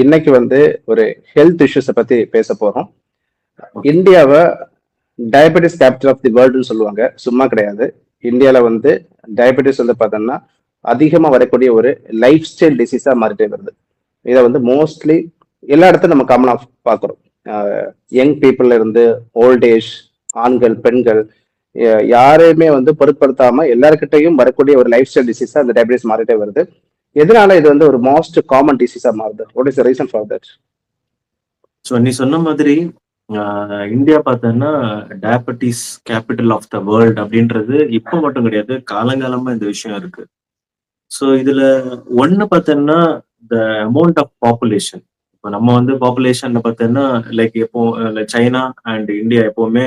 இன்னைக்கு வந்து ஒரு ஹெல்த் இஷ்யூஸை பத்தி பேச போறோம். இந்தியாவை டயபெட்டிஸ் கேபிட்டல் ஆஃப் தி வேர்ல்டுன்னு சொல்லுவாங்க. சும்மா கிடையாது. இந்தியாவில் வந்து டயபெட்டிஸ் வந்து பார்த்தோம்னா அதிகமாக வரக்கூடிய ஒரு லைஃப் ஸ்டைல் டிசீஸாக மாறிட்டே வருது. இதை வந்து மோஸ்ட்லி எல்லா இடத்துலையும் நம்ம காமனாக பார்க்குறோம். யங் பீப்புள்ல இருந்து ஓல்ட் ஏஜ் ஆண்கள் பெண்கள் யாரையுமே வந்து பொருட்படுத்தாம எல்லாருக்கிட்டையும் வரக்கூடிய ஒரு லைஃப் ஸ்டைல் டிசீஸா அந்த டயபெட்டிஸ் மாறிட்டே வருது. எதனால இது வந்து ஒரு மோஸ்ட் காமன் டிசீஸா மாறுது? What is reason for that so நீ சொன்ன மாதிரி இந்தியா பார்த்தோன்னா diabetes capital of the world அப்படின்றது இப்போ மட்டும் கிடையாது காலங்காலமா இந்த விஷயம் இருக்கு. ஸோ இதுல ஒன்னு பார்த்தோன்னா த அமௌண்ட் ஆஃப் பாப்புலேஷன் இப்போ நம்ம வந்து பாப்புலேஷன்ல பார்த்தோன்னா லைக் எப்போ சைனா அண்ட் இந்தியா எப்பவுமே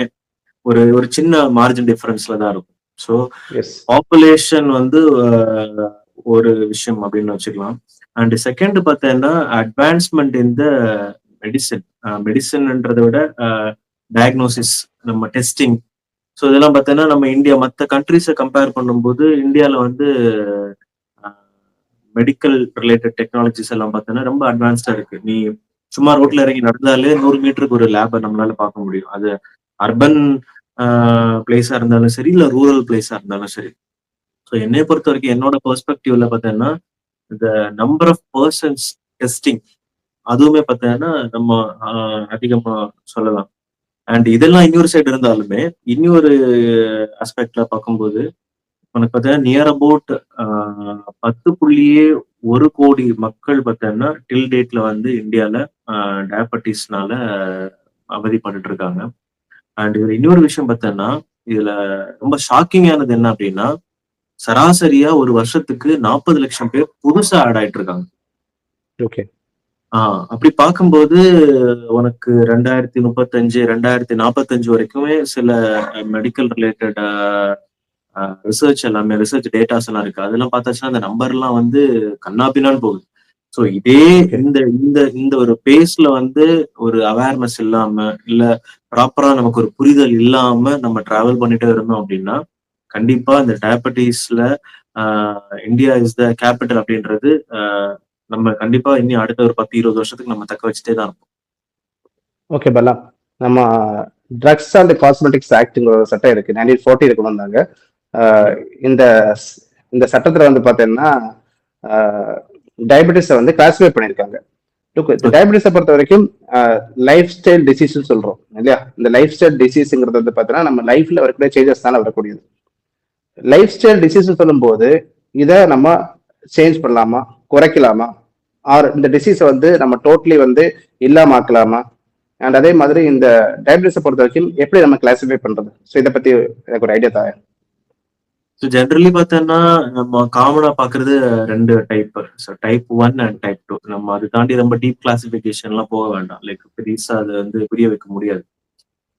ஒரு ஒரு சின்ன மார்ஜின் டிஃபரன்ஸ்ல தான் இருக்கும். ஸோ பாப்புலேஷன் வந்து ஒரு விஷயம் அப்படின்னு வச்சுக்கலாம். அண்ட் செகண்ட் பார்த்தீங்கன்னா அட்வான்ஸ்மெண்ட் இன் த மெடிசன் மெடிசன்ன்றதை விட டயக்னோசிஸ் நம்ம டெஸ்டிங் ஸோ இதெல்லாம் பார்த்தீங்கன்னா நம்ம இந்தியா மற்ற கண்ட்ரிஸை கம்பேர் பண்ணும்போது இந்தியாவில் வந்து மெடிக்கல் ரிலேட்டட் டெக்னாலஜிஸ் எல்லாம் பார்த்தீங்கன்னா ரொம்ப அட்வான்ஸ்டா இருக்கு. நீ சும்மா ரோட்ல இறங்கி நடந்தாலே நூறு மீட்டருக்கு ஒரு லேபை நம்மளால பார்க்க முடியும். அது அர்பன் பிளேஸா இருந்தாலும் சரி இல்ல ரூரல் பிளேஸா இருந்தாலும் சரி. ஸோ என்னை பொறுத்த வரைக்கும் என்னோட பெர்ஸ்பெக்டிவ்ல பார்த்தீங்கன்னா இந்த நம்பர் ஆஃப் பர்சன்ஸ் டெஸ்டிங் அதுவுமே பார்த்தீங்கன்னா நம்ம அதிகமா சொல்லலாம். அண்ட் இதெல்லாம் இன்னொரு சைடு இருந்தாலுமே இன்னொரு ஆஸ்பெக்ட்ல பார்க்கும்போது உனக்கு பார்த்தீங்கன்னா நியர் அபவுட் பத்து புள்ளியே ஒரு கோடி மக்கள் பார்த்தீங்கன்னா டில் டேட்ல வந்து இந்தியால டயபட்டிஸ்னால அவதிப்பட்டு இருக்காங்க அண்ட் இதுல இன்னொரு விஷயம் பார்த்தோன்னா இதுல ரொம்ப ஷாக்கிங்கானது என்ன அப்படின்னா சராசரியா ஒரு வருஷத்துக்கு நாற்பது லட்சம் பேர் புதுசா ஆட் ஆயிட்டு இருக்காங்க ஓகே ஆஹ் அப்படி பார்க்கும்போது உனக்கு ரெண்டாயிரத்தி முப்பத்தஞ்சு ரெண்டாயிரத்தி நாற்பத்தஞ்சு வரைக்குமே சில மெடிக்கல் ரிலேட்டட் ரிசர்ச் எல்லாமே ரிசர்ச் டேட்டாஸ் எல்லாம் இருக்கு. அதெல்லாம் பார்த்தாச்சுன்னா அந்த நம்பர் எல்லாம் வந்து கண்ணாபின்னான்னு போகுது. ஸோ இதே இந்த இந்த இந்த ஒரு பேஸ்ல வந்து ஒரு அவேர்னஸ் இல்லாம இல்ல ப்ராப்பரா நமக்கு ஒரு புரிதல் இல்லாம நம்ம டிராவல் பண்ணிட்டே இருந்தோம் அப்படின்னா கண்டிப்பா இந்த டயபெட்டிஸ்ல இந்தியா இஸ் த கேபிட்டல் அப்படின்றது நம்ம கண்டிப்பா இனி அடுத்த ஒரு பத்து இருபது வருஷத்துக்கு நம்ம தக்க வச்சுட்டே தான் இருப்போம். ஓகே பல்லா. நம்ம ட்ரக்ஸ் அண்ட் காஸ்மெட்டிக்ஸ் ஆக்ட்ங்கிற ஒரு சட்டம் இருக்கு. நைன்டீன் ஃபோர்ட்டி இருக்கு வந்தாங்க. இந்த இந்த சட்டத்துல வந்து பாத்தீங்கன்னா டயபெட்டிஸை வந்து கிளாஸிஃபை பண்ணியிருக்காங்க. டயபெட்டிஸை பொறுத்த வரைக்கும் லைஃப் ஸ்டைல் டிசீஸ் சொல்றோம் இல்லையா? இந்த லைஃப் ஸ்டைல் டிசீஸ்ங்கிறது வந்து பார்த்தீங்கன்னா நம்ம லைஃப்ல வரக்கூடிய சேஞ்சஸ்னால வரக்கூடியது. லைஃப் ஸ்டைல் டிசீஸ் சொல்லும்போது இதை நம்ம சேஞ்ச் பண்ணலாமா? குறைக்கலாமா? ஆர் இந்த டிசீஸை வந்து நம்ம டோட்டலி வந்து இல்லாம ஆக்கலாமா அண்ட் அதே மாதிரி இந்த டயபிட்டிஸை பொறுத்த வரைக்கும் எப்படி நம்ம கிளாஸிஃபை பண்றது? ஸோ இதை பத்தி எனக்கு ஒரு ஐடியா தாங்க ஸோ ஜென்ரலி பார்த்தோன்னா நம்ம காமனாக பார்க்கறது ரெண்டு type so type one and type two நம்ம அதை தாண்டி ரொம்ப டீப் கிளாசிஃபிகேஷன்லாம் போக வேண்டாம். லைக் பெருசாக அதை வந்து புரிய வைக்க முடியாது.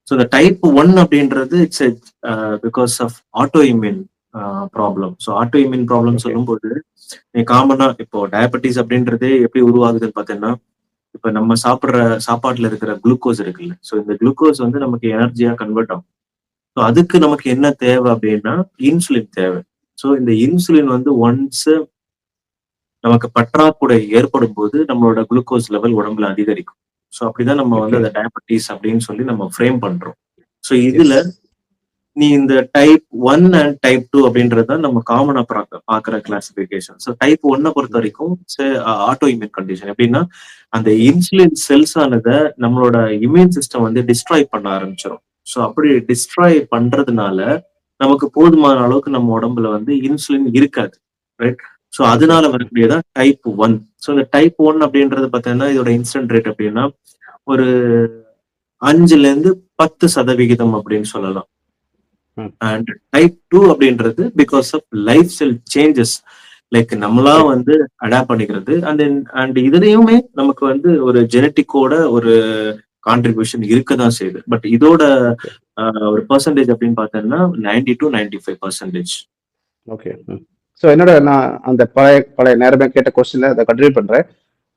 ஸோ இந்த டைப் ஒன் அப்படின்றது it's because of autoimmune problem so autoimmune problem. சொல்லும்போது நீ காமனா இப்போ டயபெட்டிஸ் அப்படின்றதே எப்படி உருவாகுதுன்னு பார்த்தீங்கன்னா இப்போ நம்ம சாப்பிட்ற சாப்பாட்டுல இருக்கிற குளுக்கோஸ் இருக்குல்ல. ஸோ இந்த குளுக்கோஸ் வந்து நமக்கு எனர்ஜியா கன்வெர்ட் ஆகும். ஸோ அதுக்கு நமக்கு என்ன தேவை அப்படின்னா இன்சுலின் தேவை. ஸோ இந்த இன்சுலின் வந்து ஒன்ஸ் நமக்கு பற்றாக்குறை ஏற்படும் போது நம்மளோட குளுக்கோஸ் லெவல் உடம்புல அதிகரிக்கும். ஸோ அப்படிதான் நம்ம வந்து. அந்த டயபெட்டிஸ் அப்படின்னு சொல்லி நம்ம ஃப்ரேம் பண்றோம். ஸோ இதுல நீ இந்த type one and type two அப்படின்றது நம்ம காமனா பாக்குற கிளாசிபிகேஷன் ஸோ டைப் ஒன்னை பொறுத்த வரைக்கும் ஆட்டோ இம்யூன் கண்டிஷன் எப்படின்னா அந்த இன்சுலின் செல்ஸ் ஆனதை நம்மளோட இம்யூன் சிஸ்டம் வந்து டிஸ்ட்ராய் பண்ண ஆரம்பிச்சிடும் ஸோ அப்படி டிஸ்ட்ராய் பண்றதுனால நமக்கு போதுமான அளவுக்கு நம்ம உடம்புல வந்து இன்சுலின் இருக்காது. ரைட் ஸோ அதனால வரக்கூடியதான் டைப் ஒன் ஸோ இந்த டைப் ஒன் அப்படின்றது பார்த்தீங்கன்னா இதோட இன்சிடென்ட் ரேட் அப்படின்னா ஒரு அஞ்சுல இருந்து பத்து சதவிகிதம் அப்படின்னு சொல்லலாம். அண்ட் டைப் டூ அப்படின்றது because of lifestyle changes like நம்மளா வந்து அடாப்ட் பண்ணிக்கிறது. அண்ட் அண்ட் இதுலயுமே நமக்கு வந்து ஒரு ஜெனட்டிக்கோட ஒரு கான்ட்ரிபியூஷன் இருக்க தான் செய்யுது. பட் இதோட ஒரு பர்சன்டேஜ் அப்படின்னு பார்த்தோம்னா ninety to ninety five percentage okay so என்னோட நான் அந்த பழைய பழைய நேரமே கேட்ட கொஸ்டின்ல அதை கண்டினியூ பண்றேன்.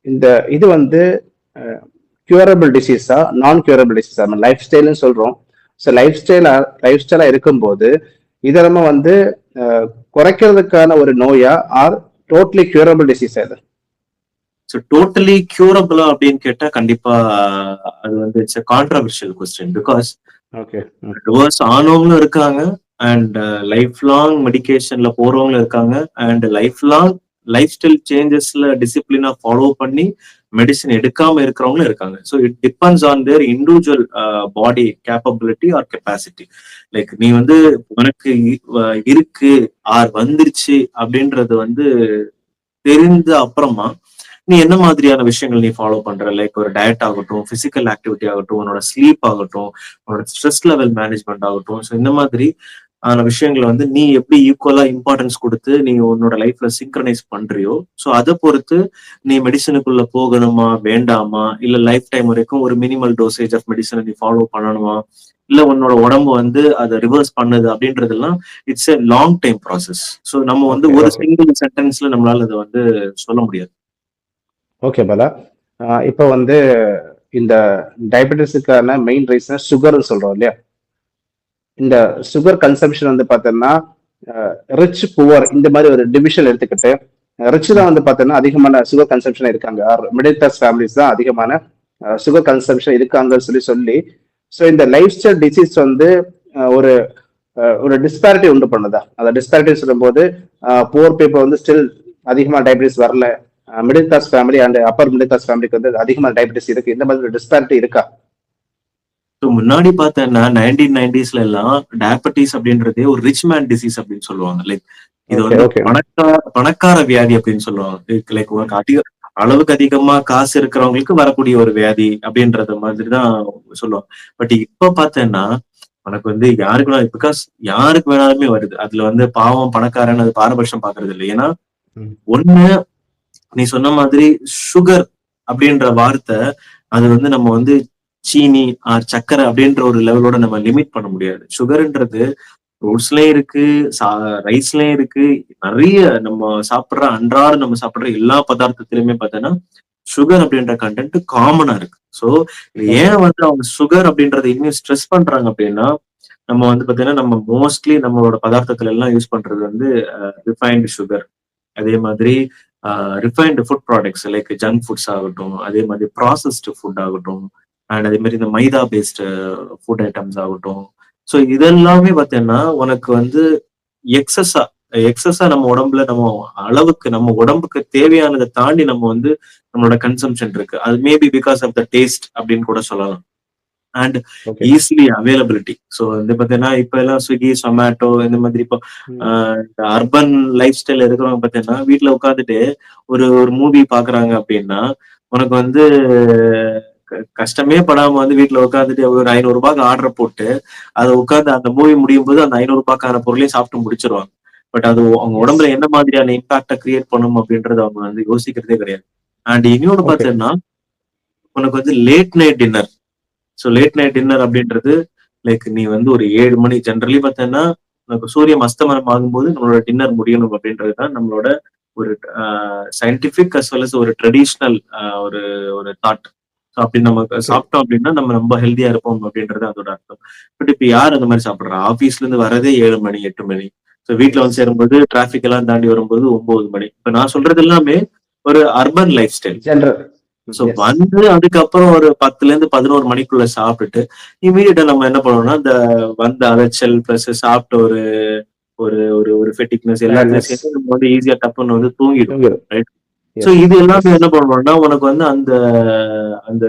இந்த இது வந்து கியூரபிள் டிசீஸா நான் கியூரபிள் டிசீஸா நம்ம லைஃப் ஸ்டைல்னு சொல்றோம். ஸோ லைஃப் ஸ்டைலா லைஃப் ஸ்டைலா இருக்கும்போது இதை நம்ம வந்து குறைக்கிறதுக்கான ஒரு நோயா ஆர் டோட்டலி கியூரபிள் டிசீஸ் இது. ஸோ டோட்டலி கியூரபிளா அப்படின்னு கேட்டா கண்டிப்பா அது வந்து it's controversial question because okay reverse ஆனவங்களும் இருக்காங்க அண்ட் லைஃப் லாங் மெடிகேஷன்ல போறவங்களும் இருக்காங்க. And lifelong lifestyle சேஞ்சஸ்ல டிசிப்ளினா ஃபாலோ பண்ணி மெடிசன் எடுக்காம இருக்கிறவங்களும் இருக்காங்க. So it depends on their individual body capability or capacity like நீ வந்து உனக்கு இருக்கு ஆர் வந்துருச்சு அப்படின்றது வந்து தெரிந்த அப்புறமா நீ என்ன மாதிரியான விஷயங்கள் நீ ஃபாலோ பண்ற? லைக் ஒரு டயட் ஆகட்டும் பிசிக்கல் ஆக்டிவிட்டி ஆகட்டும் உன்னோட ஸ்லீப் ஆகட்டும் உன்னோட ஸ்ட்ரெஸ் லெவல் மேனேஜ்மெண்ட் ஆகட்டும். ஸோ இந்த மாதிரி ஆன விஷயங்களை வந்து நீ எப்படி ஈக்குவலா இம்பார்ட்டன்ஸ் கொடுத்து நீ உன்னோட லைஃப்ல சிங்க்ரனைஸ் பண்றியோ? ஸோ அதை பொறுத்து நீ மெடிசனுக்குள்ள போகணுமா வேண்டாமா? இல்ல லைஃப் டைம் வரைக்கும் ஒரு மினிமல் டோசேஜ் ஆஃப் மெடிசனை நீ ஃபாலோ பண்ணணுமா? இல்ல உன்னோட உடம்பு வந்து அதை ரிவர்ஸ் பண்ணுது அப்படின்றதெல்லாம் it's a long time process so நம்ம வந்து ஒரு. சிங்கிள் சென்டென்ஸ்ல நம்மளால அதை வந்து சொல்ல முடியாது. ஓகே பாலா இப்போ வந்து இந்த டயபெட்டிஸுக்கான மெயின் ரீசன் சுகர்னு சொல்றோம் இல்லையா? இந்த சுகர் கன்சம்ஷன் வந்து பார்த்தோம்னா ரிச் புவர் இந்த மாதிரி ஒரு டிவிஷன் எடுத்துக்கிட்டு ரிச் தான் வந்து பார்த்தோம்னா அதிகமான சுகர் கன்சம்ஷன் இருக்காங்க. மிடில் கிளாஸ் ஃபேமிலிஸ் தான் அதிகமான சுகர் கன்சம்ஷன் இருக்காங்கன்னு சொல்லி சொல்லி ஸோ இந்த லைஃப் ஸ்டைல் டிசீஸ் வந்து ஒரு ஒரு டிஸ்பாரிட்டி உண்டு பண்ணுதா? அந்த டிஸ்பாரிட்டி சொல்லும்போது புவர் பீப்புள் வந்து ஸ்டில் அதிகமாக டயபிட்டிஸ் வரல. Middle class family and upper middle class ஃபேமிலிக்கு வந்து அதிகமாக டயபிட்டிஸ் இருக்கு. இந்த மாதிரி ஒரு டிஸ்பாரிட்டி இருக்கா? ஸோ முன்னாடி பார்த்தேன்னா நைன்டீன் நைன்டிஸ்ல எல்லாம் டயபெட்டிஸ் அப்படின்றதே ஒரு ரிச் மேன் டிசீஸ் அப்படின்னு சொல்லுவாங்க. லைக் இது வந்து. பணக்கார பணக்கார வியாதி அப்படின்னு சொல்லுவாங்க. லைக் உனக்கு அதிக அளவுக்கு அதிகமா காசு இருக்கிறவங்களுக்கு வரக்கூடிய ஒரு வியாதி அப்படின்றத மாதிரி தான் சொல்லுவாங்க. பட் இப்ப பார்த்தேன்னா உனக்கு வந்து யாருக்கு வேணாலும் பிகாஸ் யாருக்கு வேணாலுமே வருது. அதுல வந்து பாவம் பணக்காரன் அது பாரபட்சம் பாக்குறது இல்லை. ஏன்னா. ஒண்ணு நீ சொன்ன மாதிரி சுகர் அப்படின்ற வார்த்தை அது வந்து நம்ம வந்து சீனி ஆர் சக்கரை அப்படின்ற ஒரு லெவலோட நம்ம லிமிட் பண்ண முடியாது. சுகர்ன்றது ஃப்ரூட்ஸ்லயும் இருக்கு ரைஸ்லயும் இருக்கு. நிறைய நம்ம சாப்பிடுற அன்றாட நம்ம சாப்பிடுற எல்லா பதார்த்தத்திலுமே பார்த்தோன்னா சுகர் அப்படின்ற கண்டென்ட் காமனா இருக்கு. ஸோ ஏன் வந்து அவங்க சுகர் அப்படின்றத இன்னும் ஸ்ட்ரெஸ் பண்றாங்க அப்படின்னா நம்ம வந்து பாத்தீங்கன்னா நம்ம மோஸ்ட்லி நம்மளோட பதார்த்தத்துல எல்லாம் யூஸ் பண்றது வந்து ரிஃபைன்டு சுகர் அதே மாதிரி refined food products like junk foods ஆகட்டும் அதே மாதிரி ப்ராசஸ்டு ஃபுட் ஆகட்டும் அண்ட் அதே மாதிரி இந்த மைதா பேஸ்டு ஃபுட் ஐட்டம்ஸ் ஆகட்டும். ஸோ இதெல்லாமே பார்த்தீங்கன்னா உனக்கு வந்து எக்ஸஸா எக்ஸஸா நம்ம உடம்புல நம்ம அளவுக்கு நம்ம உடம்புக்கு தேவையானதை தாண்டி நம்ம வந்து நம்மளோட கன்சம்ஷன் இருக்கு. அது maybe because of the taste அப்படின்னு கூட சொல்லலாம். அண்ட் ஈஸிலி அவைலபிலிட்டி ஸோ வந்து பார்த்தீங்கன்னா இப்போ எல்லாம் ஸ்விக்கி சொமேட்டோ இந்த மாதிரி இப்போ அர்பன் லைஃப் ஸ்டைல் இருக்கிறவங்க பார்த்தீங்கன்னா வீட்டில் உட்காந்துட்டு ஒரு ஒரு மூவி பாக்குறாங்க அப்படின்னா உனக்கு வந்து கஷ்டமே படாம வந்து வீட்டுல உட்காந்துட்டு ஒரு ஐநூறு ரூபாய்க்கு ஆர்டர் போட்டு அதை உட்காந்து அந்த மூவி முடியும் போது அந்த ஐநூறு ரூபாய்க்கான பொருளையும் சாப்பிட்டு முடிச்சிருவாங்க. பட் அது அவங்க உடம்புல என்ன மாதிரியான இம்பாக்ட கிரியேட் பண்ணும் அப்படின்றது அவங்க வந்து யோசிக்கிறதே கிடையாது. அண்ட் இன்னொன்னு. பார்த்தீங்கன்னா உனக்கு வந்து late night dinner so late night dinner அப்படின்றது லைக் நீ வந்து ஒரு ஏழு மணி ஜென்ரலி பார்த்தீங்கன்னா உனக்கு சூரியன் அஸ்தமனம் ஆகும்போது நம்மளோட டின்னர் முடியணும் அப்படின்றது தான் நம்மளோட ஒரு சயின்டிபிக் அஸ் வெல் ஒரு ட்ரெடிஷ்னல் ஒரு ஒரு தாட் அப்படி நம்ம சாப்பிட்டோம் அப்படின்னா நம்ம ரொம்ப ஹெல்தியா இருப்போம் அப்படின்றது அதோட அர்த்தம். பட் இப்போ யார் அந்த மாதிரி சாப்பிடுறா? ஆஃபீஸ்ல இருந்து வரதே ஏழு மணி எட்டு மணி. ஸோ வீட்டில் வந்து சேரும்போது டிராஃபிக் எல்லாம் தாண்டி வரும்போது ஒன்பது மணி. இப்போ நான் சொல்றது எல்லாமே ஒரு அர்பன் லைஃப் ஸ்டைல் சோ வந்து அதுக்கப்புறம் ஒரு பத்துல இருந்து பதினோரு மணிக்குள்ள சாப்பிட்டுட்டு இமீடியட்டா நம்ம என்ன பண்ணோம்னா இந்த வந்த அலைச்சல் பிளஸ் சாப்பிட்ட ஒரு ஒரு ஒரு ஒரு ஃபெட்டிக்னஸ் எல்லாத்தையும். சேர்த்து நம்ம வந்து ஈஸியா டப்புன்னு வந்து தூங்கிடும் Yes. சோ இது எல்லாமே என்ன பண்ணணும்னா உனக்கு வந்து அந்த அந்த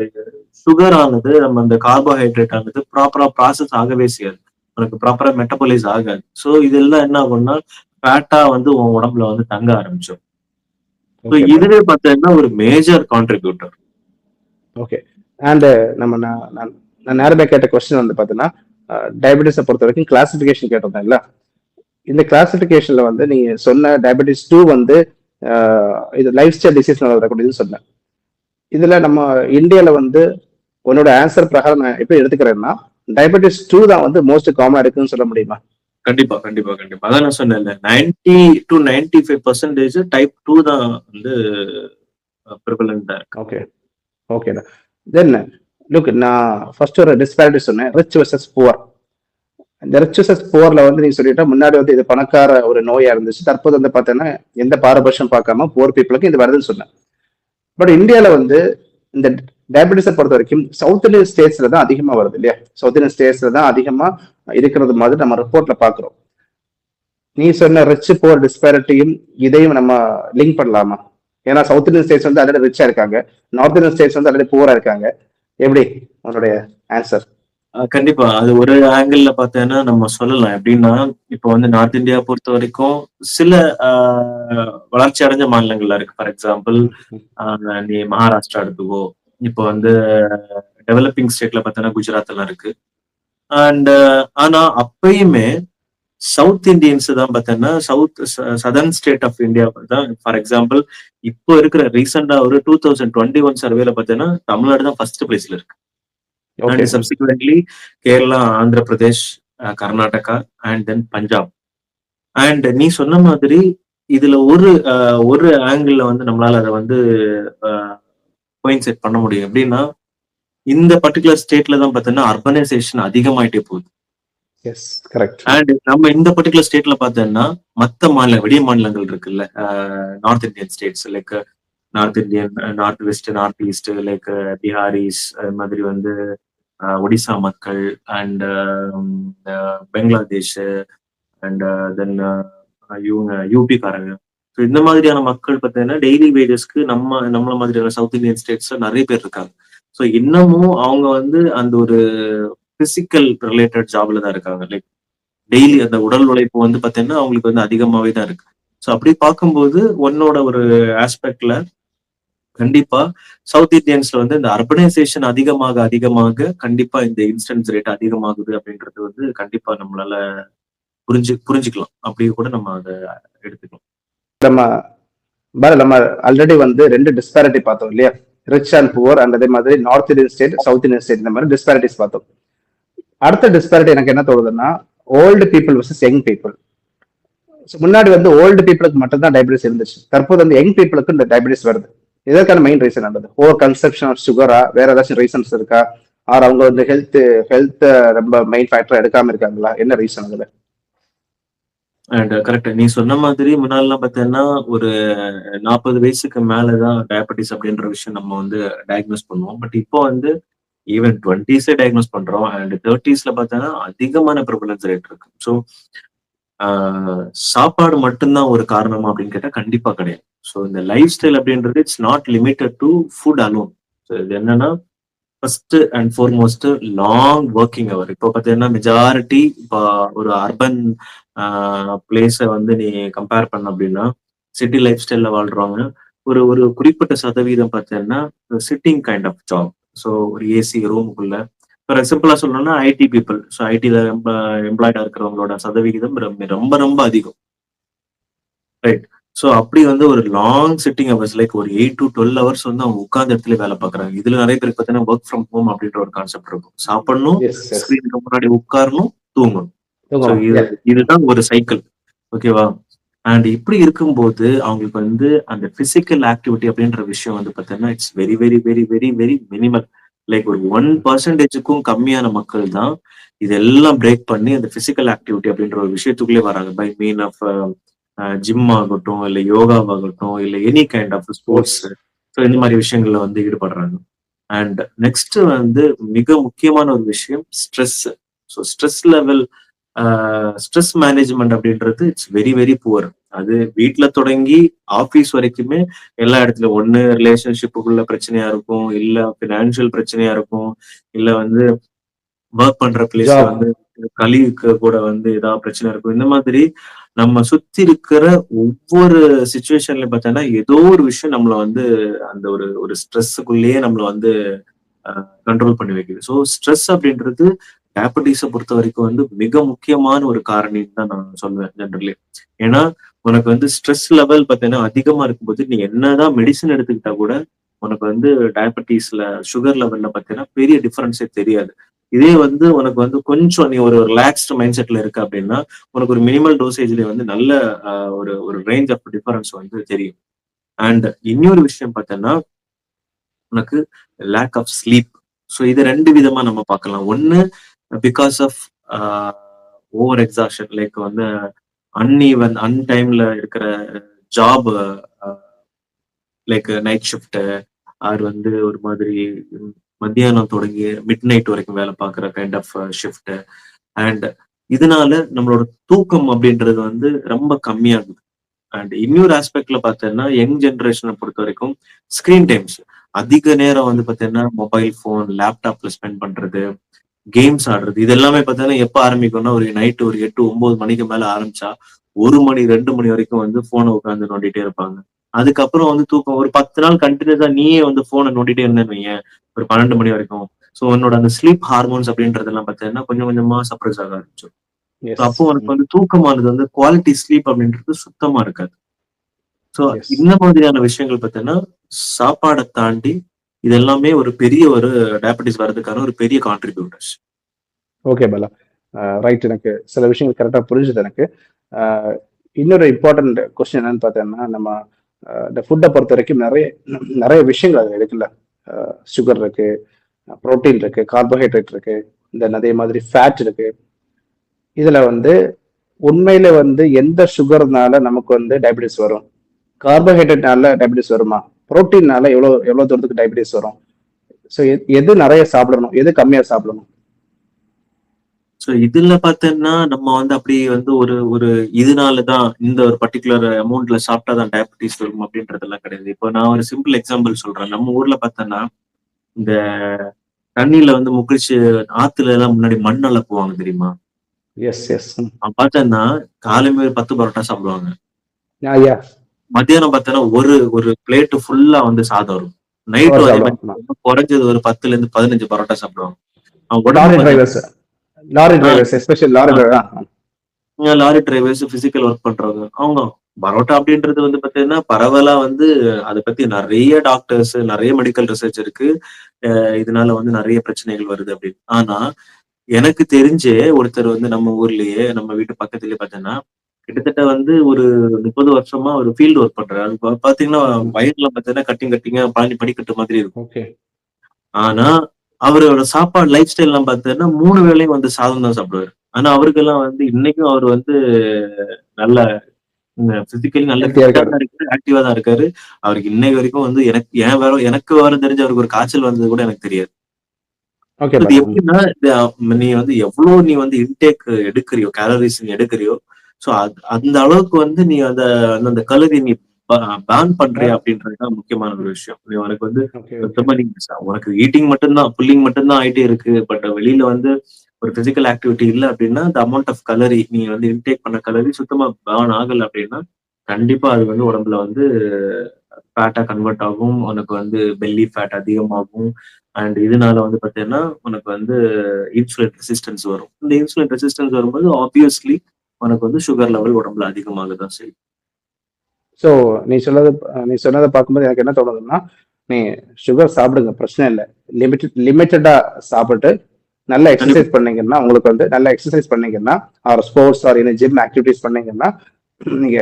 சுகர் ஆனது நம்ம அந்த கார்போஹைட்ரேட் ஆனது ப்ராப்பரா ப்ராசஸ் ஆகவே செய்யாது. உனக்கு ப்ராப்பரா மெட்டபாலைஸ் ஆகாது. சோ இதெல்லாம் என்ன ஆகும்னா ஃபேட்டா வந்து உன் உடம்புல வந்து தங்க ஆரம்பிச்சிடும் So Okay, இதுவே பார்த்தீங்கன்னா ஒரு மேஜர் கான்ட்ரிபியூட்டர் ஓகே அண்ட் நம்ம நான் நான் நேரமே கேட்ட கொஸ்டின் வந்து பார்த்தீங்கன்னா டயபெட்டிஸை பொறுத்த வரைக்கும் கிளாசிஃபிகேஷன் கேட்டிருந்தேன்ல இந்த கிளாசிஃபிகேஷன்ல வந்து நீங்க சொன்ன டயபெட்டிஸ் டூ வந்து இது லைஃப் ஸ்டைல் டிசீஸ்னால வரக்கூடியதுன்னு சொன்னேன் இதுல நம்ம இந்தியால வந்து உன்னோட ஆன்சர் பிரகாரம் நான் எப்படி எடுத்துக்கிறேன்னா டயபெட்டிஸ் டூ தான் வந்து மோஸ்ட் காமனா இருக்குன்னு சொல்ல முடியுமா? கண்டிப்பா கண்டிப்பா கண்டிப்பா. அதான் நான் சொன்னேன்ல ninety to ninety five percentage type two தான் வந்து ப்ரிவலண்டா இருக்கு. ஓகே ஓகே தென் லுக் நான் ஃபர்ஸ்ட் ஒரு டிஸ்பாரிட்டி சொன்னேன். ரிச் வர்சஸ் புவர் இந்த ரிச்சுசஸ் போர்ல வந்து நீ சொல்லிட்டா முன்னாடி வந்து இது பணக்கார ஒரு நோயா இருந்துச்சு. தற்போது வந்து பார்த்தீங்கன்னா எந்த பாரபட்சம் பார்க்காம போர் பீப்புளுக்கு இது வருதுன்னு சொன்னேன். பட் இந்தியாவில் வந்து இந்த டயபெட்டிஸை பொறுத்த வரைக்கும் சவுத் இந்தியன் ஸ்டேட்ஸ்ல தான் அதிகமா வருது இல்லையா? சவுத் இந்தியன் ஸ்டேட்ஸ்ல தான் அதிகமா இருக்கிறது மாதிரி நம்ம ரிப்போர்ட்ல பாக்குறோம் நீ சொன்ன ரிச் போர் டிஸ்பேரிட்டியும் இதையும் நம்ம லிங்க் பண்ணலாமா? ஏன்னா சவுத் இந்தியன் ஸ்டேட்ஸ் வந்து ஆல்ரெடி ரிச்சா இருக்காங்க. நார்த் இந்தியன் ஸ்டேட்ஸ் வந்து ஆல்ரெடி புவரா இருக்காங்க. எப்படி? உன்னுடைய ஆன்சர் கண்டிப்பா. அது ஒரு ஆங்கிள் பார்த்தேன்னா நம்ம சொல்லலாம். எப்படின்னா இப்போ வந்து நார்த் இந்தியா பொறுத்த வரைக்கும் சில வளர்ச்சி அடைஞ்ச மாநிலங்கள்ல இருக்கு. ஃபார் எக்ஸாம்பிள் நீ மகாராஷ்டிரா எடுத்துக்கோ. இப்போ வந்து டெவலப்பிங் ஸ்டேட்ல பார்த்தோன்னா குஜராத் எல்லாம் இருக்கு. அண்ட் ஆனா அப்பயுமே சவுத் இந்தியன்ஸ் தான் பார்த்தோன்னா south southern state of India தான். ஃபார் எக்ஸாம்பிள் இப்போ இருக்கிற ரீசெண்டா ஒரு டூ தௌசண்ட் டுவெண்ட்டி ஒன் சர்வேல பார்த்தோன்னா தமிழ்நாடு தான் ஃபர்ஸ்ட் பிளேஸ்ல இருக்கு. And subsequently Kerala Andhra Pradesh uh, Karnataka and then Punjab and நீ சொன்ன மாதிரி இதுல ஒரு அஹ், ஒரு ஆங்கிள் வந்து நம்மளால அதை வந்து செட் பண்ண முடியும். எப்படின்னா இந்த பர்டிகுலர் ஸ்டேட்ல தான் பார்த்தீங்கன்னா அர்பனைசேஷன் அதிகமாயிட்டே போகுது. அண்ட் நம்ம இந்த பர்டிகுலர் ஸ்டேட்ல பார்த்தோம்னா மத்த மாநில வெளி மாநிலங்கள் இருக்குல்ல north Indian states like north Indian north west north east like Biharis அது மாதிரி வந்து ஒடிசா மக்கள் அண்ட் பெங்களாதேஷ் அண்ட் தென் இவங்க யூபிக்காரங்க ஸோ இந்த மாதிரியான மக்கள் பார்த்தீங்கன்னா டெய்லி வேஜஸ்க்கு நம்ம நம்மள மாதிரியான சவுத் இந்தியன் ஸ்டேட்ஸ்ல நிறைய பேர் இருக்காங்க. ஸோ இன்னமும் அவங்க வந்து அந்த ஒரு பிசிக்கல் ரிலேட்டட் ஜாப்ல தான் இருக்காங்க. லைக் டெய்லி அந்த உடல் உழைப்பு வந்து பார்த்தீங்கன்னா அவங்களுக்கு வந்து அதிகமாவே தான் இருக்கு. ஸோ அப்படி பார்க்கும்போது ஒன்னோட ஒரு ஆஸ்பெக்ட்ல கண்டிப்பா சவுத் இந்தியன்ஸ்ல வந்து இந்த அர்பனைசேஷன் அதிகமாக அதிகமாக கண்டிப்பா இந்த இன்சிடென்ட்ஸ் ரேட் அதிகமாகுது அப்படின்றது வந்து கண்டிப்பா நம்மளால புரிஞ்சு புரிஞ்சுக்கலாம். அப்படியே கூட நம்ம அதை எடுத்துக்கலாம். நம்ம நம்ம ஆல்ரெடி வந்து ரெண்டு டிஸ்பாரிட்டி பார்த்தோம் இல்லையா? ரிச் அண்ட் புவர் அண்ட் அதே மாதிரி north Indian state south Indian state இந்த மாதிரி டிஸ்பாரிட்டிஸ் பார்த்தோம். அடுத்த டிஸ்பாரிட்டி எனக்கு என்ன தோணுதுன்னா old people versus young people முன்னாடி வந்து ஓல்டு பீப்புளுக்கு மட்டும் தான் டயபிட்டிஸ் இருந்துச்சு. தற்போது வந்து யங் பீப்புளுக்கு இந்த டயபிட்டிஸ் வருது. இதற்கான மெயின் ரீசன் என்னது? ஓவர் கன்செப்ஷன் ஆஃப் சுகரா வேற ஏதாச்சும் ரீசன்ஸ் இருக்கா? ஆர் அவங்க வந்து ஹெல்த் ஹெல்த் ரொம்ப மெயின் ஃபேக்டரா எடுக்காம இருக்காங்களா? என்ன ரீசன் அதுல? அண்ட் கரெக்ட் நீ சொன்ன மாதிரி முன்னாடிலாம் பார்த்தீங்கன்னா ஒரு நாற்பது வயசுக்கு மேலதான் டயபெட்டிஸ் அப்படின்ற விஷயம் நம்ம வந்து டயக்னோஸ் பண்ணுவோம். பட் இப்போ வந்து ஈவன் டுவெண்ட்டிஸே டயக்னோஸ் பண்றோம். அண்ட் தேர்ட்டிஸ்ல பார்த்தோன்னா அதிகமான ப்ரிபலன்ஸ் ரேட் இருக்கு. ஸோ சாப்பாடு மட்டும்தான் ஒரு காரணமா அப்படின்னு கேட்டால் கண்டிப்பா கிடையாது. ஸோ இந்த லைஃப் ஸ்டைல் அப்படின்றது it's not limited to food alone so இது என்னன்னா first and foremost long working hour இப்போ பார்த்தீங்கன்னா மெஜாரிட்டி இப்போ ஒரு அர்பன் பிளேஸை வந்து நீ கம்பேர் பண்ண அப்படின்னா சிட்டி லைஃப் ஸ்டைலில் வாழ்றவங்க ஒரு ஒரு குறிப்பிட்ட சதவீதம் பார்த்தீங்கன்னா sitting kind of job so ஒரு ஏசி ரூமுக்குள்ள ஃபார் சிம்பிளா சொல்லணும்னா ஐடி பீப்புள் ஸோ ஐடில எம்ப்ளாய்டா இருக்கிறவங்களோட சதவிகிதம் ரொம்ப ரொம்ப ரொம்ப அதிகம். ரைட் ஸோ அப்படி வந்து ஒரு லாங் சிட்டிங் ஹவர்ஸ் லைக் ஒரு எயிட் டு டுவெல் ஹவர்ஸ் வந்து அவங்க உட்கார்ந்த இடத்துல வேலை பார்க்குறாங்க. இதுல நிறைய பேருக்கு பார்த்தீங்கன்னா ஒர்க் ஃப்ரம் ஹோம் அப்படின்ற ஒரு கான்செப்ட் இருக்கும். சாப்பிடணும் ஸ்கிரீனுக்கு முன்னாடி உட்காரணும் தூங்கணும். இதுதான் ஒரு சைக்கிள் ஓகேவா அண்ட் இப்படி இருக்கும்போது அவங்களுக்கு வந்து அந்த பிசிக்கல் ஆக்டிவிட்டி அப்படின்ற விஷயம் வந்து பார்த்தீங்கன்னா it's very very very very very minimal like ஒரு ஒன் பர்சன்டேஜுக்கும் கம்மியான மக்கள் தான் இதெல்லாம் பிரேக் பண்ணி அந்த பிசிக்கல் ஆக்டிவிட்டி அப்படின்ற ஒரு விஷயத்துக்குள்ளே வராங்க. பை மீன் ஆஃப் ஜிம் ஆகட்டும் இல்லை யோகாவாகட்டும் இல்லை any kind of sports so இந்த மாதிரி விஷயங்கள்ல வந்து ஈடுபடுறாங்க. அண்ட் நெக்ஸ்ட் வந்து மிக முக்கியமான ஒரு விஷயம் stress so stress level stress management அப்படின்றது இட்ஸ் வெரி வெரி புவர் அது வீட்ல தொடங்கி ஆபீஸ் வரைக்குமே எல்லா இடத்துலயும் ஒண்ணு ரிலேஷன்ஷிப்புக்குள்ள பிரச்சனையா இருக்கும் இல்ல பினான்சியல் பிரச்சனையா இருக்கும் இல்ல வந்து ஒர்க் பண்ற பிளேஸ்ல Job. வந்து கலிக்கு கூட வந்து ஏதாவது பிரச்சனை இருக்கும். இந்த மாதிரி நம்ம சுத்தி இருக்கிற ஒவ்வொரு சுச்சுவேஷன்ல பார்த்தோன்னா ஏதோ ஒரு விஷயம் நம்மள வந்து அந்த ஒரு ஒரு ஸ்ட்ரெஸ்ஸுக்குள்ளேயே நம்மள வந்து கண்ட்ரோல் பண்ணி வைக்குது. ஸோ ஸ்ட்ரெஸ் அப்படின்றது டயபெட்டிஸை பொறுத்த வரைக்கும் வந்து மிக முக்கியமான ஒரு காரணின்னு தான் நான் சொல்லுவேன் ஜென்ரலி ஏன்னா உனக்கு வந்து ஸ்ட்ரெஸ் லெவல் பார்த்தீங்கன்னா அதிகமா இருக்கும்போது நீ என்னதான் மெடிசன் எடுத்துக்கிட்டா கூட உனக்கு வந்து டயபெட்டிஸ்ல சுகர் லெவல்ல பார்த்தீங்கன்னா பெரிய டிஃபரன்ஸே தெரியாது. இதே வந்து உனக்கு வந்து கொஞ்சம் நீ ஒரு ரிலாக்ஸ்டு மைண்ட் செட்ல இருக்க அப்படின்னா உனக்கு ஒரு மினிமல் டோசேஜ்ல வந்து நல்ல ஒரு ஒரு ரேஞ்ச் ஆஃப் டிஃபரன்ஸ் வந்து தெரியும். அண்ட் இன்னொரு விஷயம் பார்த்தோன்னா உனக்கு லேக் ஆஃப் ஸ்லீப் ஸோ இது ரெண்டு விதமா நம்ம பார்க்கலாம். ஒன்னு because of over exhaustion like வந்து அன்இவன் அன்டைம்ல இருக்கிற job like night shift or வந்து ஒரு மாதிரி மத்தியானம் தொடங்கி மிட் நைட் வரைக்கும் வேலை பார்க்குற கைண்ட் ஆஃப் ஷிஃப்ட் அண்ட் இதனால நம்மளோட தூக்கம் அப்படின்றது வந்து ரொம்ப கம்மியாகுது அண்ட் இன்னொரு ஆஸ்பெக்ட்ல பார்த்தீங்கன்னா யங் ஜென்ரேஷனை பொறுத்த வரைக்கும் ஸ்கிரீன் டைம்ஸ் அதிக நேரம் வந்து பார்த்தீங்கன்னா மொபைல் ஃபோன் லேப்டாப்ல ஸ்பெண்ட் பண்றது கேம்ஸ் ஆடுறது இது எல்லாமே பார்த்தீங்கன்னா எப்போ ஆரம்பிக்கும்னா ஒரு நைட்டு ஒரு எட்டு ஒன்பது மணிக்கு மேல ஆரம்பிச்சா ஒரு மணி ரெண்டு மணி வரைக்கும் வந்து போனை உட்காந்து நோண்டிட்டே இருப்பாங்க. அதுக்கப்புறம் வந்து தூக்கம் ஒரு பத்து நாள் கண்டினியூஸா நீயே வந்து போனை நோண்டிட்டே இருந்தேன்னு வையேன். ஒரு பன்னெண்டு மணி வரைக்கும். ஸோ உன்னோட அந்த ஸ்லீப் ஹார்மோன்ஸ் அப்படின்றதெல்லாம் பார்த்தீங்கன்னா கொஞ்சம் கொஞ்சமா சப்ரஸ் ஆக. So அப்போ உனக்கு வந்து தூக்கமானது வந்து குவாலிட்டி ஸ்லீப் அப்படின்றது சுத்தமா இருக்காது. ஸோ. இந்த மாதிரியான விஷயங்கள் பார்த்தீங்கன்னா சாப்பாடை தாண்டி இது எல்லாமே ஒரு பெரிய ஒரு டயபெட்டிஸ் வர்றதுக்கான ஒரு பெரிய கான்ட்ரிபியூட்டர்ஸ் ஓகே பாலா ரைட் எனக்கு சில விஷயங்கள் கரெக்டாக புரிஞ்சுது எனக்கு. அஹ், இன்னொரு இம்பார்ட்டன்ட் கொஸ்டின் என்னன்னு பார்த்தோம்னா நம்ம அஹ், இந்த ஃபுட்டை பொறுத்த வரைக்கும் நிறைய நிறைய விஷயங்கள் அது இருக்குல்ல. சுகர் இருக்கு புரோட்டீன் இருக்கு கார்போஹைட்ரேட் இருக்கு இந்த அதே மாதிரி ஃபேட் இருக்கு. இதுல வந்து உண்மையில வந்து எந்த சுகர்னால நமக்கு வந்து டயபிட்டிஸ் வரும்? கார்போஹைட்ரேட்னால டயபிட்டிஸ் வருமா? ப்ரோட்டீன்னால எவ்வளோ எவ்வளோ தூரத்துக்கு டயபிட்டிஸ் வரும்? ஸோ எது நிறைய சாப்பிடணும்? எது கம்மியாக சாப்பிடணும்? ஸோ இதுல பார்த்தோம்னா நம்ம வந்து அப்படி வந்து ஒரு ஒரு இதனாலதான் இந்த ஒரு பர்டிகுலர் அமௌண்ட்ல சாப்பிட்டா தான் டயபிட்டிஸ் வரும் அப்படின்றதெல்லாம் கிடையாது. இப்போ நான் ஒரு சிம்பிள் எக்ஸாம்பிள் சொல்றேன். நம்ம ஊர்ல பார்த்தோம்னா இந்த தண்ணியில வந்து முக்கிச்சு ஆத்துல எல்லாம் முன்னாடி மண் அளப்புவாங்க தெரியுமா? எஸ் எஸ் அவன் பார்த்தோன்னா காலையில ஒரு பத்து பரோட்டா சாப்பிடுவாங்க. மத்தியானம் பார்த்தோன்னா ஒரு ஒரு பிளேட் ஃபுல்லா வந்து சாதம் அதே மாதிரி குறைஞ்சது ஒரு பத்துல இருந்து பதினஞ்சு பரோட்டா சாப்பிடுவாங்க. Lorry drivers special lorry driver lorry drivers physical work பண்றவங்க? அவங்க பரோட்டா அப்படின்றது வந்து பாத்தீங்கன்னா பரவலா வந்து அதை பத்தி நிறைய டாக்டர்ஸ் நிறைய மெடிக்கல் ரிசர்ச் இருக்கு. இதனால வந்து நிறைய பிரச்சனைகள் வருது அப்படின்னு. ஆனா எனக்கு தெரிஞ்சே ஒருத்தர் வந்து நம்ம ஊர்லயே நம்ம வீட்டு பக்கத்துலயே பார்த்தீங்கன்னா கிட்டத்தட்ட வந்து ஒரு முப்பது வருஷமா ஒரு ஃபீல்டு ஒர்க் பண்றாரு. பாத்தீங்கன்னா வயர்ல பாத்தீங்கன்னா கட்டிங் கட்டிங்க பாணி படிக்கட்டு மாதிரி இருக்கும். ஆனா அவரோட சாப்பாடு லைஃப் ஸ்டைல் எல்லாம் பார்த்தீங்கன்னா மூணு வேளையும் வந்து சாதம் தான் சாப்பிடுவாரு. ஆனா அவருக்கெல்லாம் வந்து இன்னைக்கும் அவர் வந்து நல்ல பிசிக்கலி நல்ல இருக்காரு. ஆக்டிவா தான் இருக்காரு. அவருக்கு இன்னைக்கு வரைக்கும் வந்து எனக்கு ஏன் வேற எனக்கு வேற தெரிஞ்ச அவருக்கு ஒரு காய்ச்சல் வந்தது கூட எனக்கு தெரியாது. இது எப்படின்னா நீ வந்து எவ்வளவு நீ வந்து இன்டேக் எடுக்கிறியோ கேலரிஸ் நீ எடுக்கிறியோ சோ அந்த அளவுக்கு வந்து நீ அந்த அந்த- அந்த கலரி நீ பேன் பண்றியா அப்படின்றதுதான் முக்கியமான ஒரு விஷயம். நீ உனக்கு வந்து சுத்தமா நீங்க உனக்கு ஈட்டிங் மட்டும்தான் புல்லிங் மட்டும்தான் ஆயிட்டே இருக்கு. பட் வெளியில வந்து ஒரு பிசிக்கல் ஆக்டிவிட்டி இல்ல அப்படின்னா அந்த அமௌண்ட் ஆஃப் கலரி நீ வந்து இன்டேக் பண்ண கலரி சுத்தமா பேர்ன் ஆகல அப்படின்னா கண்டிப்பா அது வந்து உடம்புல வந்து ஃபேட்டா கன்வெர்ட் ஆகும். உனக்கு வந்து பெல்லி ஃபேட் அதிகமாகும். அண்ட் இதனால வந்து பாத்தீங்கன்னா உனக்கு வந்து இன்சுலின் ரெசிஸ்டன்ஸ் வரும். இந்த இன்சுலின் ரெசிஸ்டன்ஸ் வரும்போது ஆப்வியஸ்லி உனக்கு வந்து சுகர் லெவல் உடம்புல அதிகமாக தான் செய்யும் ஸோ நீ சொன்னது நீ சொன்னதை பார்க்கும்போது எனக்கு என்ன தோணுதுன்னா நீ சுகர் சாப்பிடுங்க பிரச்சனை இல்லை. லிமிட்டட் லிமிட்டடா சாப்பிட்டு நல்ல எக்ஸசைஸ் பண்ணீங்கன்னா உங்களுக்கு வந்து நல்ல எக்ஸசைஸ் பண்ணீங்கன்னா ஆர் ஸ்போர்ட்ஸ் ஆர் என்ன ஜிம் ஆக்டிவிட்டிஸ் பண்ணீங்கன்னா நீங்க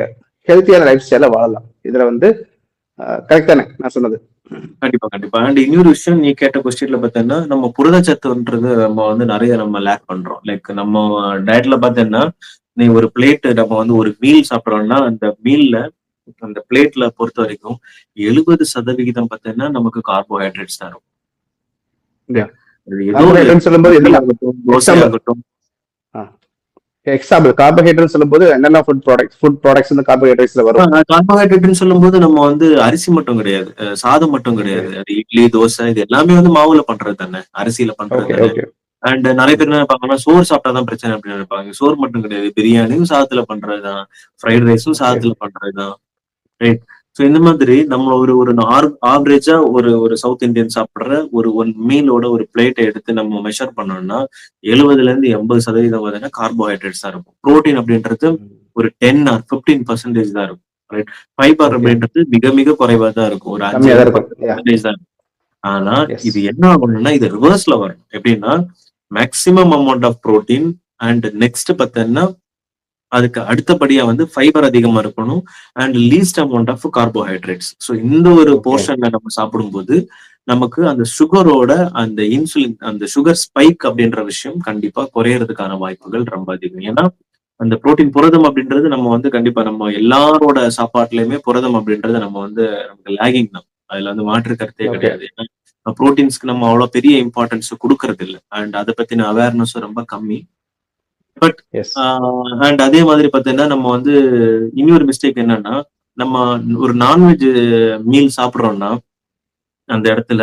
ஹெல்த்தியான லைஃப் ஸ்டைல வாழலாம். இதுல வந்து கரெக்ட் தானே? நான் சொன்னது. கண்டிப்பா கண்டிப்பா. அண்ட் இன்னொரு விஷயம் நீ கேட்ட கொஸ்டின்ல பார்த்தீங்கன்னா நம்ம புரதச்சத்துன்றது நம்ம வந்து நிறைய நம்ம லேக் பண்றோம். லைக் நம்ம டயட்ல பார்த்தீங்கன்னா நீ ஒரு பிளேட் நம்ம வந்து ஒரு மீல் சாப்பிட்றோம்னா அந்த மீல்ல அந்த பிளேட்ல பொறுத்த வரைக்கும் எழுபது சதவிகிதம் பார்த்தீங்கன்னா நமக்கு கார்போஹைட்ரேட்ஸ் தரும். எக்ஸாம்பிள் கார்போஹைட்ரேட் சொல்லும்போது என்னென்ன ஃபுட் ப்ராடக்ட் ஃபுட் ப்ராடக்ட்ஸ் வந்து கார்போஹைட்ரேட்ஸ்ல வரும்? கார்போஹைட்ரேட்னு சொல்லும்போது நம்ம வந்து அரிசி மட்டும் கிடையாது. சாதம் மட்டும் கிடையாது. அது இட்லி தோசை இது எல்லாமே வந்து மாவுல பண்றது தானே. அரிசியில பண்றது அண்ட் நிறைய பேர் என்ன நினைப்பாங்கன்னா சோறு சாப்பிட்டாதான் பிரச்சனை அப்படின்னு நினைப்பாங்க. சோறு மட்டும் கிடையாது. பிரியாணியும் சாதத்துல பண்றதுதான். ஃப்ரைட் ரைஸும் சாதத்துல பண்றதுதான். ரைட் ஸோ இந்த மாதிரி நம்ம ஒரு ஒரு ஆவரேஜா ஒரு ஒரு சவுத் இந்தியன் சாப்பிடுற ஒரு ஒன் மீலோட ஒரு பிளேட்டை எடுத்து நம்ம மெஷர் பண்ணோம்னா எழுபதுல இருந்து எண்பது சதவீதம் பார்த்தீங்கன்னா கார்போஹைட்ரேட்ஸ் தான் இருக்கும் புரோட்டீன் அப்படின்றது ஒரு டென் ஆர் பிப்டீன் பர்சன்டேஜ் தான் இருக்கும் ரைட் ஃபைபர். அப்படின்றது மிக மிக குறைவா தான் இருக்கும் ஒரு அஞ்சு. பர்சன்டேஜ் தான் இருக்கும். ஆனா. இது என்ன ஆகணும்னா இது ரிவர்ஸ்ல வரும் எப்படின்னா maximum amount of protein and next பார்த்தீங்கன்னா அதுக்கு அடுத்தபடியா வந்து ஃபைபர் அதிகமா இருக்கணும் and least amount of carbohydrates so இந்த ஒரு. போர்ஷன்ல நம்ம சாப்பிடும்போது நமக்கு அந்த சுகரோட அந்த இன்சுலின் அந்த சுகர் ஸ்பைக் அப்படின்ற விஷயம் கண்டிப்பா குறையறதுக்கான வாய்ப்புகள் ரொம்ப அதிகம். ஏன்னா அந்த புரோட்டீன் புரதம் அப்படின்றது நம்ம வந்து கண்டிப்பா நம்ம எல்லாரோட சாப்பாட்டுலயுமே புரதம் அப்படின்றது நம்ம வந்து நமக்கு லேகிங் தான். அதுல வந்து மாற்று கருத்தே. கிடையாது. ஏன்னா ப்ரோட்டீன்ஸ்க்கு நம்ம அவ்வளவு பெரிய இம்பார்ட்டன்ஸ் கொடுக்கறது இல்லை அண்ட் அதை பத்தின அவேர்னஸும் ரொம்ப கம்மி. எஸ் அண்ட் அதே மாதிரி பார்த்தீங்கன்னா நம்ம வந்து இன்னொரு மிஸ்டேக் என்னன்னா நம்ம ஒரு நான்வெஜ் மீல் சாப்பிடுறோம்னா அந்த இடத்துல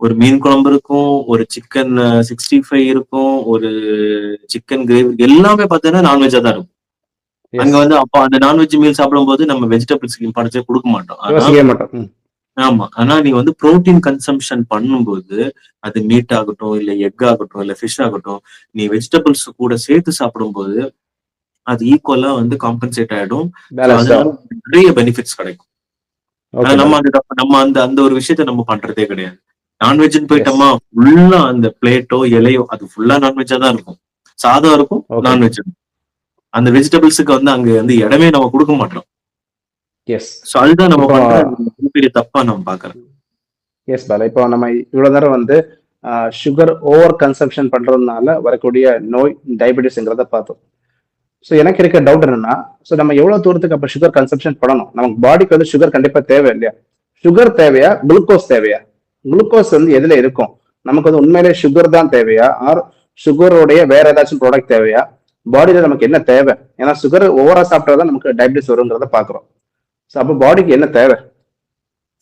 ஒரு மீன் குழம்பு இருக்கும் ஒரு சிக்கன் சிக்ஸ்டி ஃபைவ் இருக்கும் ஒரு சிக்கன் கிரேவி எல்லாமே பார்த்தீங்கன்னா நான்வெஜ்ஜா தான் இருக்கும். அங்க வந்து அப்போ அந்த நான்வெஜ் மீல் சாப்பிடும்போது நம்ம வெஜிடபிள்ஸ்க்கு இம்பார்ட்டன்ஸே கொடுக்க மாட்டோம். ஆமா. ஆனா நீ வந்து புரோட்டீன் கன்சம்ஷன் பண்ணும்போது அது மீட் ஆகட்டும் இல்ல எக் ஆகட்டும் இல்ல ஃபிஷ் ஆகட்டும் நீ வெஜிடபிள்ஸ் கூட சேர்த்து சாப்பிடும்போது அது ஈக்குவலா வந்து காம்பன்சேட் ஆயிடும். நிறைய பெனிஃபிட்ஸ் கிடைக்கும். நம்ம அந்த நம்ம அந்த அந்த ஒரு விஷயத்த நம்ம பண்றதே கிடையாது. நான்வெஜ்னு போயிட்டோமா ஃபுல்லா அந்த பிளேட்டோ இலையோ அது ஃபுல்லா நான்வெஜ்ஜா தான் இருக்கும். சாதம் இருக்கும். நான்வெஜ் அந்த வெஜிடபிள்ஸுக்கு வந்து அங்க வந்து இடமே நம்ம கொடுக்க மாட்டோம். எஸ் அதுதான் நம்ம இப்போ- தப்பா நம்ம பாக்குறோம் எஸ் பாலா. இப்போ நம்ம இவ்வளவு நேரம் வந்து சுகர் ஓவர் கன்சம்ஷன் பண்றதுனால வரக்கூடிய நோய் டயபெட்டிஸ்ங்கிறத பார்த்தோம். ஸோ எனக்கு இருக்க டவுட் என்னன்னா ஸோ நம்ம எவ்வளவு தூரத்துக்கு அப்ப சுகர் கன்சம்ஷன் பண்ணணும் நமக்கு பாடிக்கு வந்து சுகர் கண்டிப்பா தேவை இல்லையா? சுகர் தேவையா? குளுக்கோஸ் தேவையா? குளுக்கோஸ் வந்து எதுல இருக்கும்? நமக்கு வந்து உண்மையிலே சுகர் தான் தேவையா? ஆர் சுகரோடைய வேற ஏதாச்சும் ப்ராடக்ட் தேவையா? பாடியில நமக்கு என்ன தேவை? ஏன்னா சுகர் ஓவரா சாப்பிட்டாதான் நமக்கு டயபெட்டிஸ் வருங்கிறத பாக்குறோம் ஸோ அப்போ பாடிக்கு என்ன தேவை?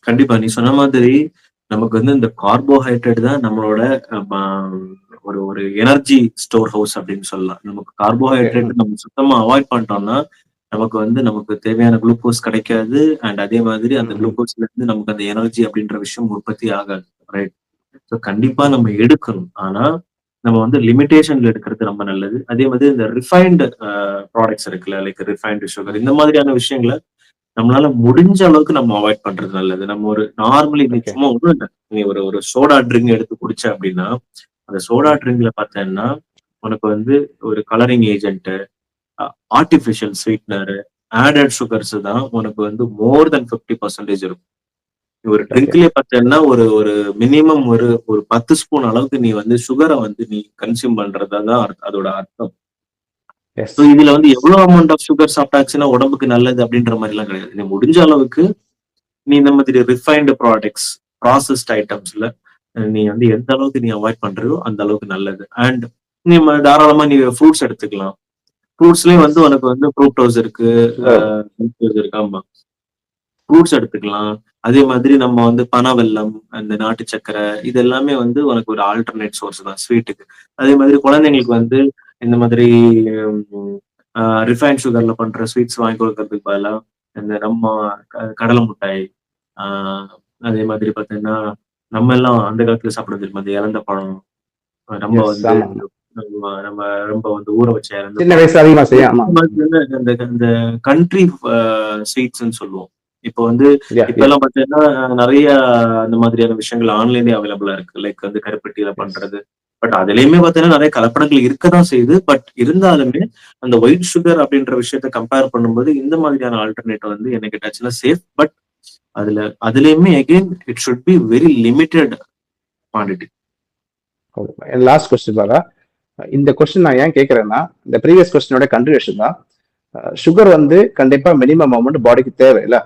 கண்டிப்பா நீ சொன்ன மாதிரி நமக்கு வந்து இந்த கார்போஹைட்ரேட் தான் நம்மளோட ஒரு ஒரு எனர்ஜி ஸ்டோர் ஹவுஸ் அப்படின்னு சொல்லலாம். நமக்கு கார்போஹைட்ரேட் நம்ம சுத்தமா அவாய்ட் பண்ணிட்டோம்னா நமக்கு வந்து நமக்கு தேவையான குளுக்கோஸ் கிடைக்காது. அண்ட் அதே மாதிரி அந்த. குளுக்கோஸ்ல இருந்து நமக்கு அந்த எனர்ஜி அப்படின்ற விஷயம் உற்பத்தி ஆகாது ரைட் ஸோ கண்டிப்பா நம்ம எடுக்கணும். ஆனா நம்ம வந்து லிமிடேஷன்ல எடுக்கிறது ரொம்ப நல்லது. அதே மாதிரி இந்த ரிஃபைன்டு ப்ராடக்ட்ஸ் இருக்குல்ல லைக் ரிஃபைன்டு சுகர் இந்த மாதிரியான விஷயங்களை நம்மளால முடிஞ்ச அளவுக்கு நம்ம அவாய்ட் பண்றது நல்லது. நம்ம ஒரு நார்மலி. சும்மா ஒண்ணும் இல்லை நீ ஒரு ஒரு சோடா ட்ரிங்க் எடுத்து குடிச்ச அப்படின்னா அந்த சோடா ட்ரிங்க்ல பார்த்தேன்னா உனக்கு வந்து ஒரு colouring agent artificial sweetener added sugars தான் உனக்கு வந்து மோர் தென் ஃபிஃப்டி பர்சன்டேஜ் இருக்கும். ஒரு ட்ரிங்க்லயே பார்த்தேன்னா ஒரு ஒரு மினிமம் ஒரு ஒரு பத்து ஸ்பூன் அளவுக்கு நீ வந்து சுகரை வந்து நீ கன்சியூம் பண்றதா தான் அதோட அர்த்தம். ஸோ இதுல வந்து எவ்வளவு அமௌண்ட் ஆஃப் சுகர் சாப்பிட்டாச்சுன்னா உடம்புக்கு நல்லது அப்படின்ற மாதிரி எல்லாம் கிடையாது. நீ முடிஞ்ச அளவுக்கு நீ இந்த மாதிரி ரிஃபைன்டு ப்ராடக்ட்ஸ் ப்ராசஸ்ட் ஐட்டம்ஸ்ல நீ வந்து எந்த அளவுக்கு நீ அவாய்ட் பண்றியோ அந்த அளவுக்கு நல்லது. அண்ட் நீ தாராளமா நீ ஃப்ரூட்ஸ் எடுத்துக்கலாம். ஃப்ரூட்ஸ்லயும் வந்து உனக்கு வந்து ஃப்ரூக்டோஸ் இருக்கு இருக்கு. ஆமா. ஃப்ரூட்ஸ் எடுத்துக்கலாம். அதே மாதிரி நம்ம வந்து பனவெல்லம் அந்த நாட்டு சக்கரை இது எல்லாமே வந்து உனக்கு ஒரு ஆல்டர்னேட் சோர்ஸ் தான் ஸ்வீட்டுக்கு அதே மாதிரி குழந்தைங்களுக்கு வந்து இந்த மாதிரி ரிஃபைன் சுகர்ல பண்ற ஸ்வீட்ஸ் வாங்கி கொடுக்கறதுக்கு பதிலா இந்த நம்ம கடலை மிட்டாய் ஆஹ் அதே மாதிரி பாத்தீங்கன்னா நம்ம எல்லாம் அந்த காலத்துல சாப்பிட தெரியுமா? அந்த இறந்த பழம் ரொம்ப Yes, வந்து. நம்ம நம்ம ரொம்ப வந்து ஊற வச்ச ஆமா. இந்த கண்ட்ரி ஸ்வீட்ஸ்ன்னு சொல்லுவோம். இப்போ வந்து இப்ப எல்லாம் பாத்தீங்கன்னா நிறைய அந்த மாதிரியான விஷயங்கள் ஆன்லைன்லயே அவைலபிளா இருக்கு. லைக் வந்து கருப்பட்டியில பண்றது பட் அதுலயுமே பாத்தீங்கன்னா நிறைய கலப்படங்கள் இருக்கதான் செய்யுது. பட் இருந்தாலுமே அந்த ஒயிட் சுகர் அப்படின்ற விஷயத்த கம்பேர் பண்ணும்போது இந்த மாதிரியான ஆல்டர்னேட் வந்து எனக்கு டச்சுனா சேஃப் பட் அதுல அதுலயுமே again it should be very limited quantity last question பாரா இந்த கொஸ்டின் நான் ஏன் கேட்கறேன்னா இந்த ப்ரீவியஸ் கொஸ்டினோட கண்டினியூஷன் தான். சுகர் வந்து கண்டிப்பா மினிமம் அமௌண்ட் பாடிக்கு தேவை இல்ல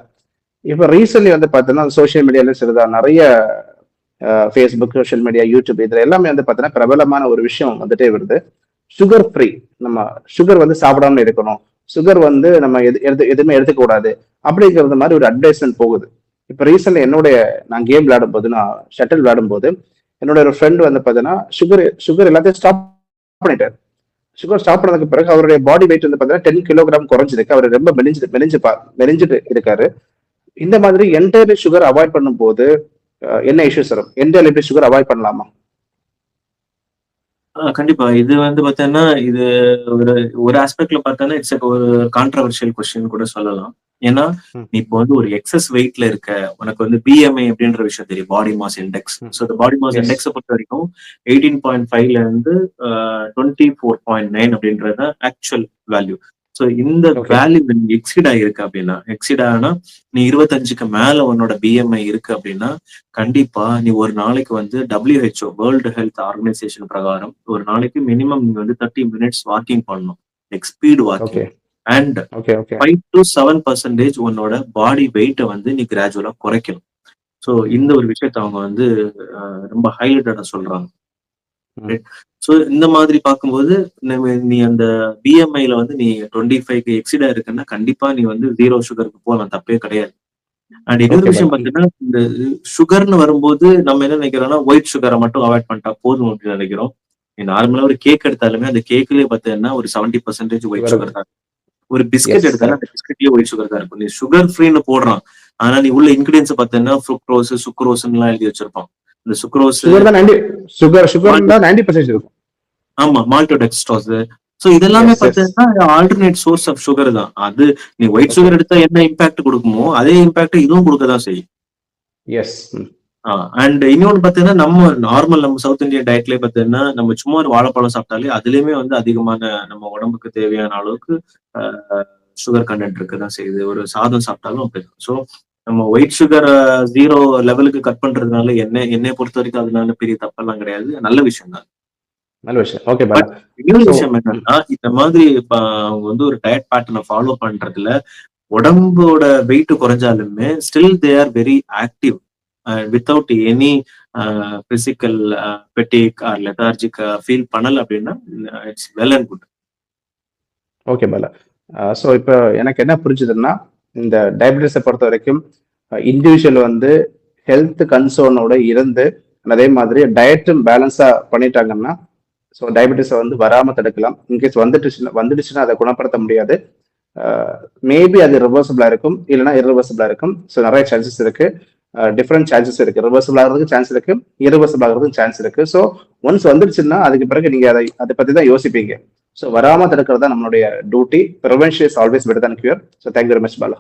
இப்போ ரீசன்ட்லி வந்து பாத்தீங்கன்னா சோஷியல் மீடியால சிறிதா நிறைய ஃபேஸ்புக் சோஷியல் மீடியா யூடியூப் இதில் எல்லாமே வந்து பார்த்தீங்கன்னா பிரபலமான ஒரு விஷயம் வந்துட்டே வருது. சுகர் ஃப்ரீ நம்ம சுகர் வந்து சாப்பிடாம இருக்கணும். சுகர் வந்து நம்ம எது எது எதுவுமே எடுத்துக்கூடாது அப்படிங்கிறது மாதிரி ஒரு அட்வைஸ்மெண்ட் போகுது. இப்போ ரீசெண்ட் என்னுடைய நான் கேம் விளையாடும் போது நான் ஷட்டில் விளையாடும் போது என்னோட ஒரு ஃப்ரெண்டு வந்து பார்த்தீங்கன்னா சுகர் சுகர் எல்லாத்தையும் ஸ்டாப் பண்ணிட்டார். சுகர் ஸ்டாப் பண்ணதுக்கு பிறகு அவருடைய பாடி வெயிட் வந்து பார்த்தீங்கன்னா டென் கிலோகிராம் குறைஞ்சிருக்கு. அவர் ரொம்ப மெலிஞ்சு மெலிஞ்சு பா மெலிஞ்சிட்டு இருக்காரு. இந்த மாதிரி என்டையர்லி சுகர் அவாய்ட் பண்ணும்போது என்ன இஷ்யூஸ் வரும் என்டையர்லி சுகர் அவாய்ட் பண்ணலாமா ஆஹ் கண்டிப்பா இது வந்து பார்த்தோன்னா இது ஒரு ஒரு ஆஸ்பெக்ட்ல பார்த்தோன்னா இட்ஸ் ஒரு கான்ட்ரவர்ஷியல் கொஸ்டின் கூட சொல்லலாம் ஏன்னா. நீ இப்போ வந்து ஒரு எக்ஸஸ் வெயிட்ல இருக்க உனக்கு வந்து பிஎம்ஐ அப்படின்ற விஷயம் தெரியும் பாடி மாஸ் இண்டெக்ஸ். ஸோ இந்த பாடி மாஸ். இண்டெக்ஸை பொறுத்த வரைக்கும் எயிட்டீன் பாயிண்ட் ஃபைவ்ல இருந்து டுவெண்ட்டி ஃபோர் பாயிண்ட் நைன் அப்படின்றது ஆக்சுவல் வேல்யூ ஸோ இந்த. வேல்யூ எக்ஸிட் ஆகிருக்கு அப்படின்னா எக்ஸிட் ஆனா நீ இருபத்தஞ்சுக்கு மேல உன்னோட பிஎம்ஐ இருக்கு அப்படின்னா கண்டிப்பா நீ ஒரு நாளைக்கு வந்து WHO வேர்ல்டு ஹெல்த் ஆர்கனைசேஷன் பிரகாரம் ஒரு நாளைக்கு மினிமம் நீ வந்து தேர்ட்டி மினிட்ஸ் வாக்கிங் பண்ணணும். Like speed walking and five to seven percentage உன்னோட பாடி வெயிட்டை வந்து நீ கிராஜுவலா குறைக்கணும். ஸோ இந்த ஒரு விஷயத்த அவங்க வந்து ரொம்ப ஹைலைட்டடா சொல்றாங்க. ஸோ இந்த மாதிரி பார்க்கும்போது நீ அந்த பிஎம்ஐல வந்து நீ டுவெண்ட்டி ஃபைவ்க்கு எக்ஸிடா இருக்குன்னா கண்டிப்பா நீ வந்து ஜீரோ சுகருக்கு போகலாம் தப்பே கிடையாது. அண்ட் இன்னொரு விஷயம் பார்த்தீங்கன்னா இந்த சுகர்னு வரும்போது நம்ம என்ன நினைக்கிறோம்னா ஒயிட் சுகரை மட்டும் அவாய்ட் பண்ணிட்டா போதும் அப்படின்னு நினைக்கிறோம். நீ நார்மலா ஒரு கேக் எடுத்தாலுமே அந்த கேக்லயே பார்த்தீங்கன்னா ஒரு செவன்டி பர்சன்டேஜ் ஒயிட் சுகர் தான் ஒரு பிஸ்கட் எடுத்தாலும் அந்த பிஸ்கட்லயே ஒயிட் சுகர் தான் இருக்கும். நீ சுகர் ஃப்ரீன்னு போடுறான். ஆனா நீ உள்ள இன்கிரீடியன்ஸ் பார்த்தீங்கன்னா ஃப்ரூக்ரோஸ் சுக்ரோஸ் எல்லாம் எழுதி வச்சிருப்பான். இந்த சுக்ரோஸ் சுகர் தான் சுகர் சுகர் தான் நைன்டி பர்சன்டேஜ் இருக்கும். ஆமா மால்டோடெக்ஸ்ட்ராஸ் சோ இதெல்லாமே. பார்த்தீங்கன்னா ஆல்டர்னேட் சோர்ஸ் ஆஃப் சுகர் தான். அது நீ ஒயிட் சுகர் எடுத்தா என்ன இம்பாக்ட் கொடுக்குமோ அதே இம்பாக்ட் இதுவும் கொடுக்க தான் செய்யும் எஸ் அண்ட் இன்னொன்னு பாத்தீங்கன்னா நம்ம நார்மல் நம்ம சவுத் இந்தியன் டயட்லயே பாத்தீங்கன்னா நம்ம சும்மா ஒரு வாழைப்பழம் சாப்பிட்டாலே அதுலயுமே வந்து அதிகமான நம்ம உடம்புக்கு தேவையான அளவுக்கு சுகர் கண்டென்ட் இருக்குதான் செய்யுது. ஒரு சாதம் சாப்பிட்டாலும் அப்படிதான். ஸோ நம்ம ஒயிட் சுகர் ஜீரோ லெவலுக்கு கட் பண்றதுனால என்ன என்னை பொறுத்த வரைக்கும் அதனால பெரிய தப்பெல்லாம் கிடையாது. நல்ல விஷயம் தான். நல்ல விஷயம். ஓகே இன்னொரு விஷயம் என்னன்னா இந்த மாதிரி இப்ப அவங்க வந்து ஒரு டயட் பேட்டர்னை ஃபாலோ பண்றதுல உடம்போட weight குறைஞ்சாலுமே still they are very active without any physical fatigue or lethargic feel பண்ணல அப்படின்னா it's well and good okay Bala so இப்போ எனக்கு என்ன புரிஞ்சுதுன்னா இந்த டயபிட்டிஸை பொறுத்த வரைக்கும் இண்டிவிஜுவல் வந்து ஹெல்த் கன்சர்னோட இருந்து அதே மாதிரி டயட்டும் பேலன்ஸாக பண்ணிட்டாங்கன்னா ஸோ டயபிட்டிஸை வந்து வராமல் தடுக்கலாம். இன்கேஸ் வந்துட்டுச்சுன்னா வந்துடுச்சுன்னா அதை குணப்படுத்த முடியாது. மேபி அது ரிவர்சபிளாக இருக்கும் இல்லைன்னா irreversible-ஆ இருக்கும். ஸோ நிறைய சான்சஸ் இருக்கு. டிஃப்ரெண்ட் சான்சஸ் இருக்கு. ரிவர்சபிள் ஆகிறதுக்கு சான்ஸ் இருக்கு. இரிவர்சபிள் ஆகிறதுக்கு சான்ஸ் இருக்கு. ஸோ ஒன்ஸ் வந்துடுச்சுன்னா அதுக்கு பிறகு நீங்க அதை அதை பத்தி தான் யோசிப்பீங்க. ஸோ வராம தடுக்கிறது தான் நம்மளுடைய duty prevention is always better than cure so thank very much Bala